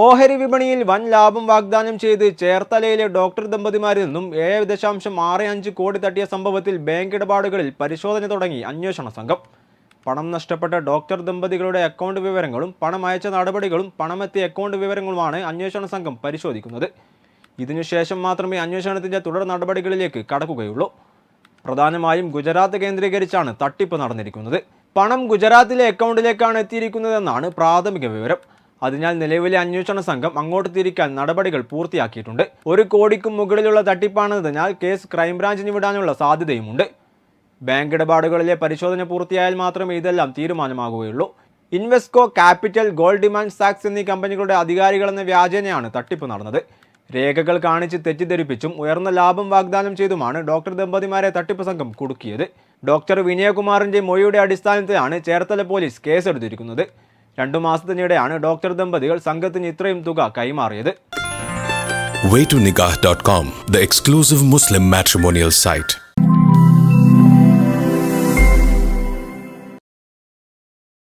ഓഹരി വിപണിയിൽ വൻ ലാഭം വാഗ്ദാനം ചെയ്ത് ചേർത്തലയിലെ ഡോക്ടർ ദമ്പതിമാരിൽ നിന്നും ഏഴ് ദശാംശം ആറ് അഞ്ച് കോടി തട്ടിയ സംഭവത്തിൽ ബാങ്ക് ഇടപാടുകളിൽ പരിശോധന തുടങ്ങി അന്വേഷണ സംഘം. പണം നഷ്ടപ്പെട്ട ഡോക്ടർ ദമ്പതികളുടെ അക്കൗണ്ട് വിവരങ്ങളും പണം അയച്ച നടപടികളും പണമെത്തിയ അക്കൗണ്ട് വിവരങ്ങളുമാണ് അന്വേഷണ സംഘം പരിശോധിക്കുന്നത്. ഇതിനുശേഷം മാത്രമേ അന്വേഷണത്തിന്റെ തുടർ നടപടികളിലേക്ക് കടക്കുകയുള്ളൂ. പ്രധാനമായും ഗുജറാത്ത് കേന്ദ്രീകരിച്ചാണ് തട്ടിപ്പ് നടന്നിരിക്കുന്നത്. പണം ഗുജറാത്തിലെ അക്കൗണ്ടിലേക്കാണ് എത്തിയിരിക്കുന്നതെന്നാണ് പ്രാഥമിക വിവരം. അതിനാൽ നിലവിലെ അന്വേഷണ സംഘം അങ്ങോട്ട് തിരിക്കാൻ നടപടികൾ പൂർത്തിയാക്കിയിട്ടുണ്ട്. ഒരു കോടിക്കും മുകളിലുള്ള തട്ടിപ്പാണെന്നതിനാൽ കേസ് ക്രൈംബ്രാഞ്ചിന് വിടാനുള്ള സാധ്യതയുമുണ്ട്. ബാങ്ക് ഇടപാടുകളിലെ പരിശോധന പൂർത്തിയായാൽ മാത്രമേ ഇതെല്ലാം തീരുമാനമാകുകയുള്ളൂ. ഇൻവെസ്കോ ക്യാപിറ്റൽ ഗോൾഡ് ഡിമാൻഡ് സാക്സ് എന്നീ കമ്പനികളുടെ അധികാരികളെന്ന വ്യാജേനയാണ് തട്ടിപ്പ് നടന്നത്. രേഖകൾ കാണിച്ച് തെറ്റിദ്ധരിപ്പിച്ചും ഉയർന്ന ലാഭം വാഗ്ദാനം ചെയ്തുമാണ് ഡോക്ടർ ദമ്പതിമാരെ തട്ടിപ്പ് സംഘം കുടുക്കിയത്. ഡോക്ടർ വിനയകുമാറിന്റെ മൊഴിയുടെ അടിസ്ഥാനത്തിലാണ് ചേർത്തല പോലീസ് കേസെടുത്തിരിക്കുന്നത്. രണ്ടു മാസത്തിനിടെയാണ് ഡോക്ടർ ദമ്പതികൾ സംഘത്തിന് ഇത്രയും തുക കൈമാറിയത് waytonikah.com, the exclusive Muslim matrimonial site.